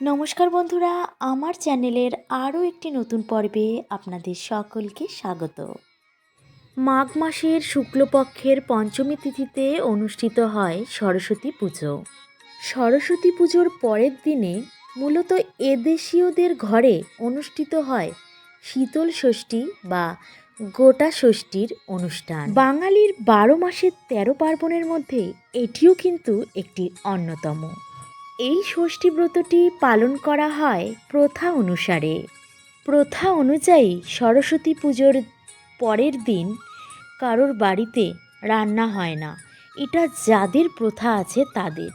নমস্কার বন্ধুরা, আমার চ্যানেলের আরও একটি নতুন পর্বে আপনাদের সকলকে স্বাগত। মাঘ মাসের শুক্লপক্ষের পঞ্চমী তিথিতে অনুষ্ঠিত হয় সরস্বতী পুজো। সরস্বতী পুজোর পরের দিনে মূলত এদেশীয়দের ঘরে অনুষ্ঠিত হয় শীতল ষষ্ঠী বা গোটা ষষ্ঠীর অনুষ্ঠান। বাঙালির বারো মাসের তেরো পার্বণের মধ্যে এটিও কিন্তু একটি অন্যতম। এই ষষ্ঠী ব্রতটি পালন করা হয় প্রথা অনুসারে। প্রথা অনুযায়ী সরস্বতী পুজোর পরের দিন কারোর বাড়িতে রান্না হয় না। এটা যাদের প্রথা আছে তাদের।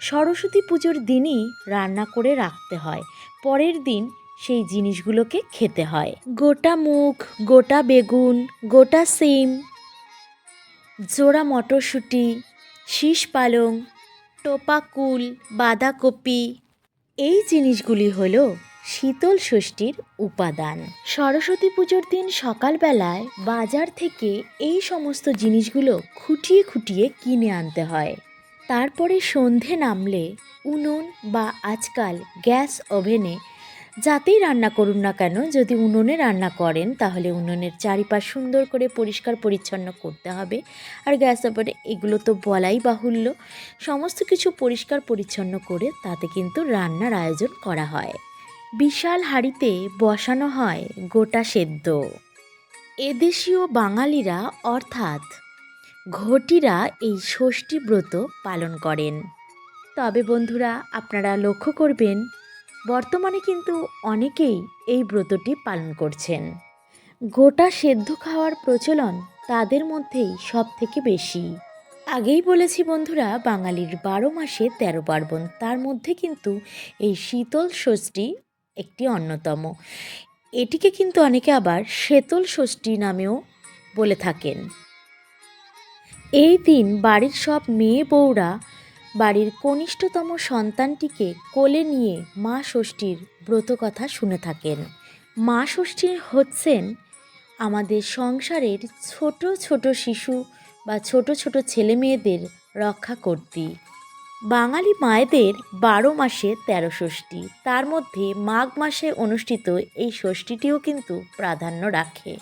সরস্বতী পুজোর দিনই রান্না করে রাখতে হয়। পরের দিন সেই জিনিসগুলোকে খেতে হয়। গোটা মুখ গোটা বেগুন, গোটা সিম, জোড়া মটরশুঁটি, শীষ পালং টোপাকুল, বাঁধাকপি, এই জিনিসগুলি হলো শীতল ষষ্ঠীর উপাদান। সরস্বতী পুজোর দিন সকালবেলায় বাজার থেকে এই সমস্ত জিনিসগুলো খুঁটিয়ে খুঁটিয়ে কিনে আনতে হয়। তারপরে সন্ধে নামলে উনুন বা আজকাল গ্যাস ওভেনে যাতেই রান্না করুন না কেন, যদি উনুনে রান্না করেন, তাহলে উনুনের চারিপাশ সুন্দর করে পরিষ্কার পরিচ্ছন্ন করতে হবে। আর গ্যাস ওভেনে এগুলো তো বলাই বাহুল্য। সমস্ত কিছু পরিষ্কার পরিচ্ছন্ন করে তাতে কিন্তু রান্নার আয়োজন করা হয়। বিশাল হাঁড়িতে বসানো হয় গোটা সেদ্ধ। এদেশীয় বাঙালিরা, অর্থাৎ ঘটিরা এই ষষ্ঠী ব্রত পালন করেন। তবে বন্ধুরা, আপনারা লক্ষ্য করবেন বর্তমানে কিন্তু অনেকেই এই ব্রতটি পালন করছেন। গোটা সেদ্ধ খাওয়ার প্রচলন তাদের মধ্যেই সব থেকে বেশি। আগেই বলেছি বন্ধুরা, বাঙালির বারো মাসে তেরো পার্বণ, তার মধ্যে কিন্তু এই শীতল ষষ্ঠী একটি অন্যতম। এটিকে কিন্তু অনেকে আবার শীতল ষষ্ঠী নামেও বলে থাকেন। এই দিন বাড়ির সব মেয়ে বউরা বাড়ির কনিষ্ঠতম সন্তানটিকে কোলে নিয়ে মা ষষ্ঠীর ব্রত কথা শুনে থাকেন। মা ষষ্ঠী হচ্ছেন আমাদের সংসারের ছোট ছোট শিশু বা ছোট ছোট ছেলে মেয়েদের রক্ষা করতে বাঙালি মায়েদের বারো মাসে তেরো ষষ্ঠী। তার মধ্যে মাঘ মাসে অনুষ্ঠিত এই ষষ্ঠীটিও কিন্তু প্রাধান্য রাখে।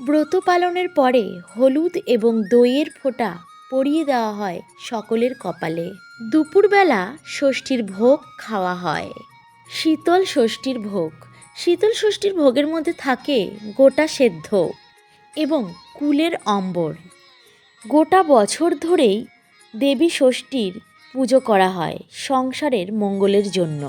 ব্রত পালনের পরে হলুদ এবং দইয়ের ফোঁটা পরিয়ে দেওয়া হয় সকলের কপালে। দুপুরবেলা ষষ্ঠীর ভোগ খাওয়া হয়। শীতল ষষ্ঠীর ভোগ। শীতল ষষ্ঠীর ভোগের মধ্যে থাকে গোটা সেদ্ধ এবং কুলের অম্বর গোটা বছর ধরেই দেবী ষষ্ঠীর পুজো করা হয় সংসারের মঙ্গলের জন্য।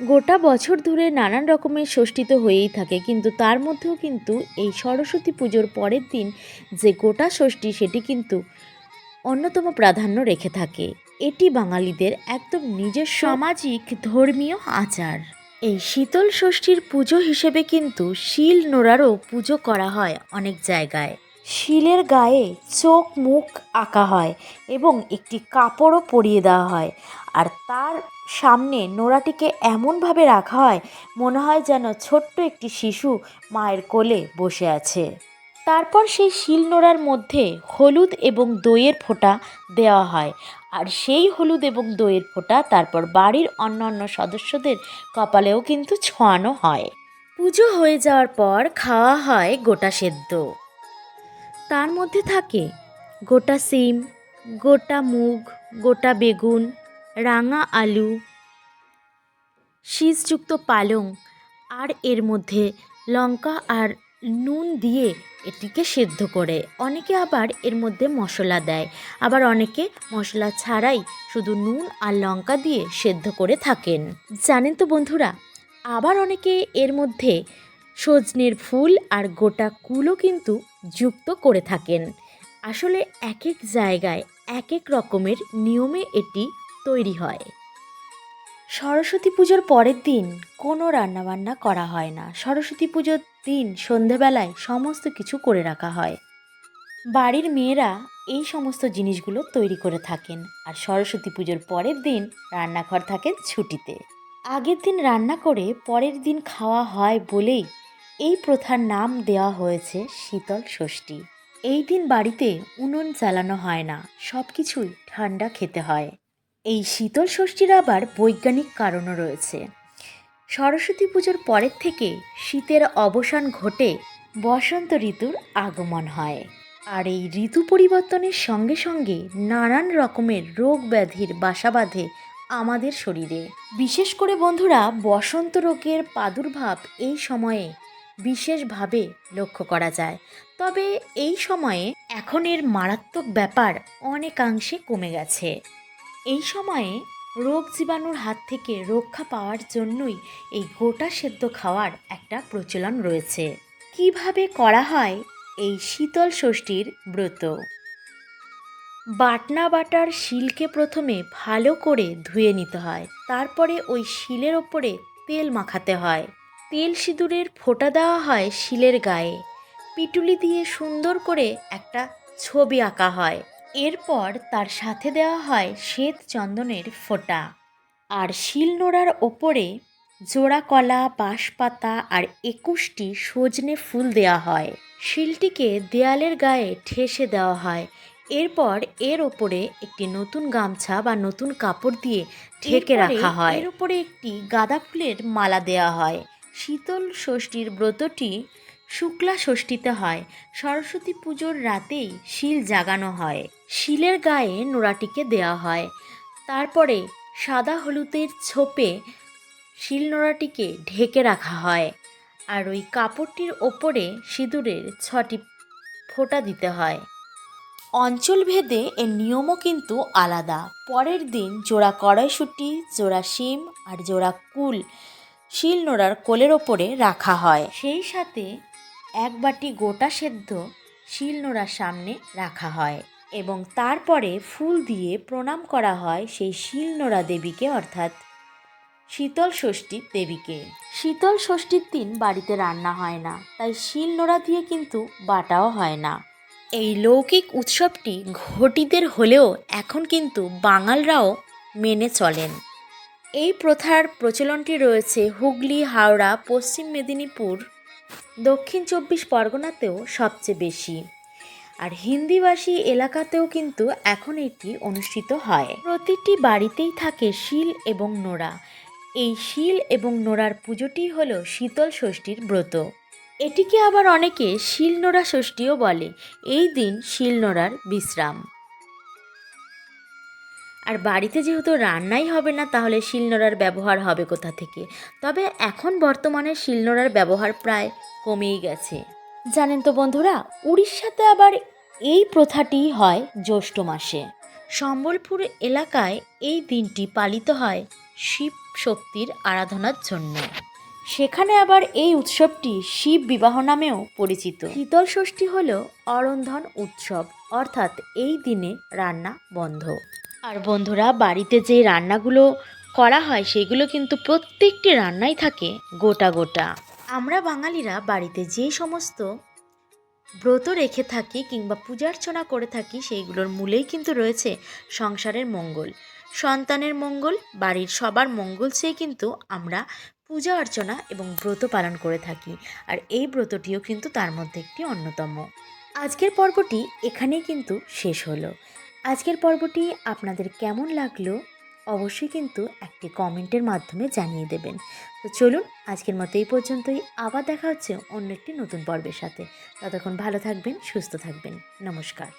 গোটা বছর ধরে নানান রকমের ষষ্ঠী তো হয়েই থাকে, কিন্তু তার মধ্যেও কিন্তু এই সরস্বতী পুজোর পরের দিন যে গোটা ষষ্ঠী সেটি কিন্তু অন্যতম প্রাধান্য রেখে থাকে। এটি বাঙালিদের একদম নিজের সামাজিক, ধর্মীয় আচার। এই শীতল ষষ্ঠীর পুজো হিসেবে কিন্তু শিল নোড়ারও পুজো করা হয় অনেক জায়গায়। শিলের গায়ে চোখ মুখ আঁকা হয় এবং একটি কাপড়ও পরিয়ে দেওয়া হয়। আর তার সামনে নোড়াটিকে এমনভাবে রাখা হয়, মনে হয় যেন ছোট্ট একটি শিশু মায়ের কোলে বসে আছে। তারপর সেই শিল নোড়ার মধ্যে হলুদ এবং দইয়ের ফোঁটা দেওয়া হয়। আর সেই হলুদ এবং দইয়ের ফোঁটা তারপর বাড়ির অন্যান্য সদস্যদের কপালেও কিন্তু ছোঁয়ানো হয়। পুজো হয়ে যাওয়ার পর খাওয়া হয় গোটা সেদ্ধ। তার মধ্যে থাকে গোটা সিম, গোটা মুগ, গোটা বেগুন, রাঙা আলু, শীষযুক্ত পালং, আর এর মধ্যে লঙ্কা আর নুন দিয়ে এটিকে সেদ্ধ করে। অনেকে আবার এর মধ্যে মশলা দেয়। আবার অনেকে মশলা ছাড়াই শুধু নুন আর লঙ্কা দিয়ে সেদ্ধ করে থাকেন। জানেন তো বন্ধুরা, আবার অনেকে এর মধ্যে সজনের ফুল আর গোটা কুলও কিন্তু যুক্ত করে থাকেন। আসলে এক এক জায়গায় এক এক রকমের নিয়মে এটি তৈরি হয়। সরস্বতী পুজোর পরের দিন কোনো রান্নাবান্না করা হয় না। সরস্বতী পুজোর দিন সন্ধেবেলায় সমস্ত কিছু করে রাখা হয়। বাড়ির মেয়েরা এই সমস্ত জিনিসগুলো তৈরি করে থাকেন আর সরস্বতী পুজোর পরের দিন রান্নাঘর থাকেন ছুটিতে। আগের দিন রান্না করে পরের দিন খাওয়া হয় বলেই এই প্রথার নাম দেওয়া হয়েছে শীতল ষষ্ঠী। এই দিন বাড়িতে উনুন চালানো হয় না সব কিছুই ঠান্ডা খেতে হয়। এই শীতল ষষ্ঠীর আবার বৈজ্ঞানিক কারণও রয়েছে। সরস্বতী পুজোর পরের থেকে শীতের অবসান ঘটে বসন্ত ঋতুর আগমন হয়। আর এই ঋতু পরিবর্তনের সঙ্গে সঙ্গে নানান রকমের রোগ ব্যাধির বাসা বাঁধে আমাদের শরীরে। বিশেষ করে বন্ধুরা, বসন্ত রোগের প্রাদুর্ভাব এই সময়ে বিশেষভাবে লক্ষ্য করা যায়। তবে এই সময়ে এখন এর মারাত্মক ব্যাপার অনেকাংশে কমে গেছে। এই সময়ে রোগ জীবাণুর হাত থেকে রক্ষা পাওয়ার জন্যই এই গোটা সেদ্ধ খাওয়ার একটা প্রচলন রয়েছে। কীভাবে করা হয়? এই শীতল ষষ্ঠীর ব্রত। বাটনা বাটার শিলকে প্রথমে ভালো করে ধুয়ে নিতে হয়। তারপরে ওই শিলের ওপরে তেল মাখাতে হয়। তেল সিঁদুরের ফোঁটা দেওয়া হয় শিলের গায়ে। পিটুলি দিয়ে সুন্দর করে একটা ছবি আঁকা হয়। এরপর তার সাথে দেওয়া হয় শ্বেত চন্দনের ফোঁটা। আর শিল নোড়ার ওপরে জোড়া কলা বাঁশপাতা আর একুশটি সজনে ফুল দেওয়া হয়। শিলটিকে দেয়ালের গায়ে ঠেসে দেওয়া হয়। এরপর এর ওপরে একটি নতুন গামছা বা নতুন কাপড় দিয়ে ঢেকে রাখা হয়। এর এর উপরে একটি গাঁদা ফুলের মালা দেওয়া হয়। শীতল ষষ্ঠীর ব্রতটি শুক্লা ষষ্ঠীতে হয়। সরস্বতী পুজোর রাতেই শিল জাগানো হয়। শিলের গায়ে নোড়াটিকে দেওয়া হয়। তারপরে সাদা হলুদের ছোপে শিল নোড়াটিকে ঢেকে রাখা হয় আর ওই কাপড়টির ওপরে সিঁদুরের ছটি ফোঁটা দিতে হয়। অঞ্চলভেদে এর নিয়মও কিন্তু আলাদা। পরের দিন জোড়া কড়াইশুঁটি, জোড়া শিম আর জোড়া কুল শিল নোড়ার কোলের ওপরে রাখা হয়। সেই সাথে এক বাটি গোটা সেদ্ধ শিল নোড়ার সামনে রাখা হয়। এবং তারপরে ফুল দিয়ে প্রণাম করা হয় সেই শিলনোড়া দেবীকে অর্থাৎ শীতল ষষ্ঠীর দেবীকে। শীতল ষষ্ঠীর দিন বাড়িতে রান্না হয় না তাই শিলনোড়া দিয়ে কিন্তু বাটাও হয় না। এই লৌকিক উৎসবটি ঘটিদের হলেও এখন কিন্তু বাঙালরাও মেনে চলেন। এই প্রথার প্রচলনটি রয়েছে হুগলি হাওড়া পশ্চিম মেদিনীপুর দক্ষিণ চব্বিশ পরগনাতেও সবচেয়ে বেশি। আর হিন্দিভাষী এলাকাতেও কিন্তু এখন এটি অনুষ্ঠিত হয়। প্রতিটি বাড়িতেই থাকে শিল এবং নোড়া। এই শিল এবং নোড়ার পুজোটি হলো শীতল ষষ্ঠীর ব্রত। এটিকে আবার অনেকে শিলনোড়া ষষ্ঠীও বলে। এই দিন শিলনোড়ার বিশ্রাম। আর বাড়িতে যেহেতু রান্নাই হবে না, তাহলে শিলনোড়ার ব্যবহার হবে কোথা থেকে? তবে এখন বর্তমানে শিলনোড়ার ব্যবহার প্রায় কমেই গেছে। জানেন তো বন্ধুরা, উড়িষ্যাতে আবার এই প্রথাটি হয় জ্যৈষ্ঠ মাসে। সম্বলপুর এলাকায় এই দিনটি পালিত হয় শিব শক্তির আরাধনার জন্য। সেখানে আবার এই উৎসবটি শিব বিবাহ নামেও পরিচিত। শীতল ষষ্ঠী হল অরন্ধন উৎসব অর্থাৎ এই দিনে রান্না বন্ধ। আর বন্ধুরা বাড়িতে যে রান্নাগুলো করা হয় সেগুলো কিন্তু প্রত্যেকটি রান্নাই থাকে গোটা গোটা। আমরা বাঙালিরা বাড়িতে যে সমস্ত ব্রত রেখে থাকি কিংবা পূজার্চনা করে থাকি, সেইগুলোর মূলেই কিন্তু রয়েছে সংসারের মঙ্গল। সন্তানের মঙ্গল, বাড়ির সবার মঙ্গল চেয়ে কিন্তু আমরা পূজা অর্চনা এবং ব্রত পালন করে থাকি। আর এই ব্রতটিও কিন্তু তার মধ্যে একটি অন্যতম। আজকের পর্বটি এখানেই কিন্তু শেষ হলো। আজকের পর্বটি আপনাদের কেমন লাগল অবশ্যই কিন্তু একটি কমেন্টের মাধ্যমে জানিয়ে দেবেন। তো চলুন, আজকের মতো এই পর্যন্তই। আবার দেখা হচ্ছে অন্য একটি নতুন পর্বের সাথে। ততক্ষণ ভালো থাকবেন, সুস্থ থাকবেন। নমস্কার।